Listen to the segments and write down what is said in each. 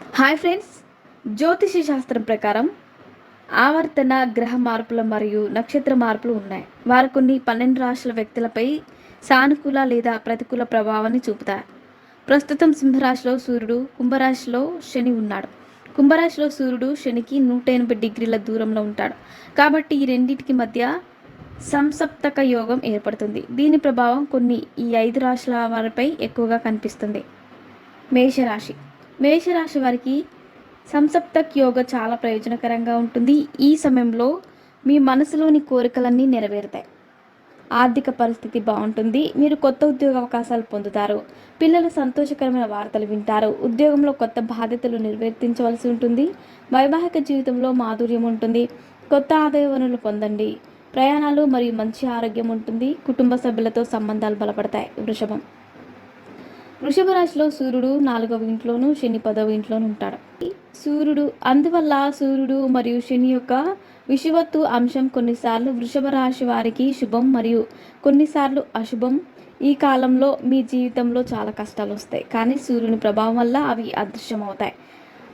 Hi friends జ్యోతిష శాస్త్రం ప్రకారం ఆవర్తన గ్రహ మార్పులు మరియు నక్షత్ర మార్పులు ఉన్నాయి. వారు కొన్ని పన్నెండు రాశుల వ్యక్తులపై సానుకూల లేదా ప్రతికూల ప్రభావాన్ని చూపుతాయి. ప్రస్తుతం సింహరాశిలో సూర్యుడు కుంభరాశిలో శని ఉన్నాడు. కుంభరాశిలో సూర్యుడు శనికి నూట ఎనభై డిగ్రీల దూరంలో ఉంటాడు. కాబట్టి ఈ రెండింటికి మధ్య సంసప్తక యోగం ఏర్పడుతుంది. దీని ప్రభావం కొన్ని ఈ ఐదు రాశుల వారిపై ఎక్కువగా కనిపిస్తుంది. మేషరాశి మేషరాశి వారికి సంసప్తక్ యోగ చాలా ప్రయోజనకరంగా ఉంటుంది. ఈ సమయంలో మీ మనసులోని కోరికలన్నీ నెరవేరుతాయి. ఆర్థిక పరిస్థితి బాగుంటుంది. మీరు కొత్త ఉద్యోగ అవకాశాలు పొందుతారు. పిల్లలు సంతోషకరమైన వార్తలు వింటారు. ఉద్యోగంలో కొత్త బాధ్యతలు నిర్వర్తించవలసి ఉంటుంది. వైవాహిక జీవితంలో మాధుర్యం ఉంటుంది. కొత్త ఆదాయ వనరులు పొందండి. ప్రయాణాలు మరియు మంచి ఆరోగ్యం ఉంటుంది. కుటుంబ సభ్యులతో సంబంధాలు బలపడతాయి. వృషభం. వృషభ రాశిలో సూర్యుడు నాలుగవ ఇంట్లోనూ శని పదవ ఇంట్లోనూ ఉంటాడు. సూర్యుడు అందువల్ల సూర్యుడు మరియు శని యొక్క విషువత్తు అంశం కొన్నిసార్లు వృషభ రాశి వారికి శుభం మరియు కొన్నిసార్లు అశుభం. ఈ కాలంలో మీ జీవితంలో చాలా కష్టాలు వస్తాయి. కానీ సూర్యుని ప్రభావం వల్ల అవి అదృశ్యమవుతాయి.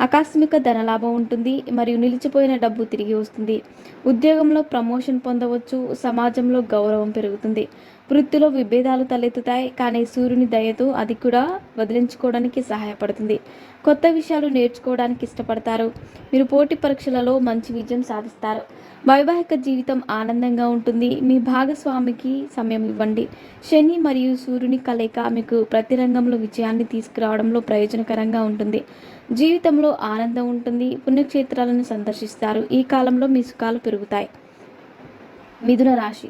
ఆకస్మిక ధనలాభం ఉంటుంది మరియు నిలిచిపోయిన డబ్బు తిరిగి వస్తుంది. ఉద్యోగంలో ప్రమోషన్ పొందవచ్చు సమాజంలో గౌరవం పెరుగుతుంది. వృత్తిలో విభేదాలు తలెత్తుతాయి కానీ సూర్యుని దయతో అది కూడా వదిలించుకోవడానికి సహాయపడుతుంది. కొత్త విషయాలు నేర్చుకోవడానికి ఇష్టపడతారు. మీరు పోటీ పరీక్షలలో మంచి విజయం సాధిస్తారు. వైవాహిక జీవితం ఆనందంగా ఉంటుంది. మీ భాగస్వామికి సమయం ఇవ్వండి. శని మరియు సూర్యుని కలయిక మీకు ప్రతి రంగంలో విజయాన్ని తీసుకురావడంలో ప్రయోజనకరంగా ఉంటుంది. జీవితంలో ఆనందం ఉంటుంది. పుణ్యక్షేత్రాలను సందర్శిస్తారు. ఈ కాలంలో మీ సుఖాలు పెరుగుతాయి. మిథున రాశి.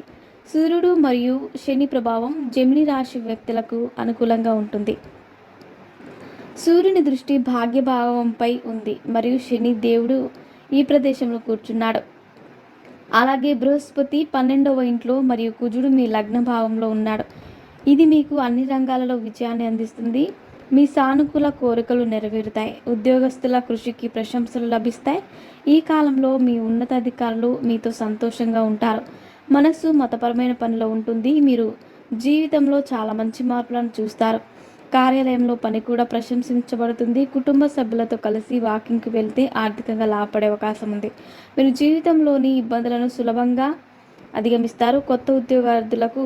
సూర్యుడు మరియు శని ప్రభావం జమిని రాశి వ్యక్తులకు అనుకూలంగా ఉంటుంది. సూర్యుని దృష్టి భాగ్యభావంపై ఉంది. మరియు శని దేవుడు ఈ ప్రదేశంలో కూర్చున్నాడు. అలాగే బృహస్పతి పన్నెండవ ఇంట్లో మరియు కుజుడు మీ లగ్న భావంలో ఉన్నాడు. ఇది మీకు అన్ని రంగాలలో విజయాన్ని అందిస్తుంది. మీ సానుకూల కోరికలు నెరవేరుతాయి. ఉద్యోగస్తుల కృషికి ప్రశంసలు లభిస్తాయి. ఈ కాలంలో మీ ఉన్నతాధికారులు మీతో సంతోషంగా ఉంటారు. మనస్సు మతపరమైన పనిలో ఉంటుంది. మీరు జీవితంలో చాలా మంచి మార్పులను చూస్తారు. కార్యాలయంలో పని కూడా ప్రశంసించబడుతుంది. కుటుంబ సభ్యులతో కలిసి వాకింగ్కి వెళ్తే ఆర్థికంగా లాభపడే అవకాశం ఉంది. మీరు జీవితంలోని ఇబ్బందులను సులభంగా అధిగమిస్తారు. కొత్త ఉద్యోగార్థులకు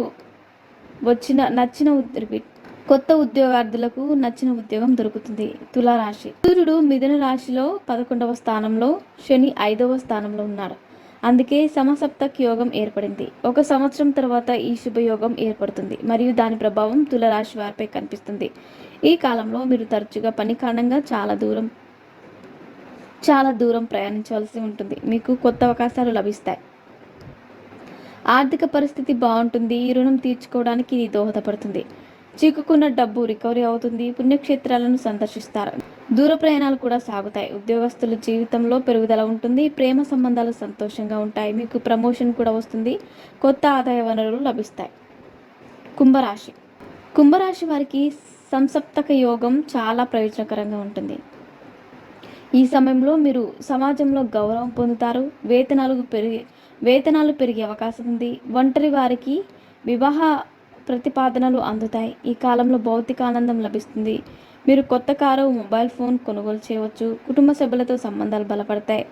వచ్చిన నచ్చిన రిపీట్ కొత్త ఉద్యోగార్థులకు నచ్చిన ఉద్యోగం దొరుకుతుంది. తులారాశి. సూర్యుడు మిథున రాశిలో పదకొండవ స్థానంలో శని ఐదవ స్థానంలో ఉన్నాడు అందుకే సమసప్తక్ యోగం ఏర్పడింది. ఒక సంవత్సరం తర్వాత ఈ శుభయోగం ఏర్పడుతుంది మరియు దాని ప్రభావం తులరాశి వారిపై కనిపిస్తుంది. ఈ కాలంలో మీరు తరచుగా పని కారణంగా చాలా దూరం చాలా దూరం ప్రయాణించవలసి ఉంటుంది. మీకు కొత్త అవకాశాలు లభిస్తాయి. ఆర్థిక పరిస్థితి బాగుంటుంది. రుణం తీర్చుకోవడానికి ఇది దోహదపడుతుంది. చిక్కుకున్న డబ్బు రికవరీ అవుతుంది. పుణ్యక్షేత్రాలను సందర్శిస్తారు. దూర ప్రయాణాలు కూడా సాగుతాయి. ఉద్యోగస్తుల జీవితంలో పెరుగుదల ఉంటుంది. ప్రేమ సంబంధాలు సంతోషంగా ఉంటాయి. మీకు ప్రమోషన్ కూడా వస్తుంది. కొత్త ఆదాయ వనరులు లభిస్తాయి. కుంభరాశి. కుంభరాశి వారికి సంసప్తక యోగం చాలా ప్రయోజనకరంగా ఉంటుంది. ఈ సమయంలో మీరు సమాజంలో గౌరవం పొందుతారు. వేతనాలు పెరిగే వేతనాలు పెరిగే అవకాశం ఉంది. ఒంటరి వారికి వివాహ ప్రతిపాదనలు అందుతాయి. ఈ కాలంలో భౌతిక ఆనందం లభిస్తుంది. మీరు కొత్త కారు మొబైల్ ఫోన్ కొనుగోలు చేయవచ్చు. కుటుంబ సభ్యులతో సంబంధాలు బలపడతాయి.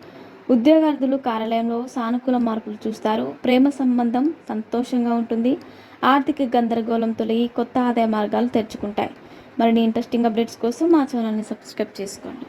ఉద్యోగార్థులు కార్యాలయంలో సానుకూల మార్పులు చూస్తారు. ప్రేమ సంబంధం సంతోషంగా ఉంటుంది. ఆర్థిక గందరగోళం తొలగి కొత్త ఆదాయ మార్గాలు తెరుచుకుంటాయి. మరిన్ని ఇంట్రెస్టింగ్ అప్డేట్స్ కోసం మా ఛానల్ని సబ్స్క్రైబ్ చేసుకోండి.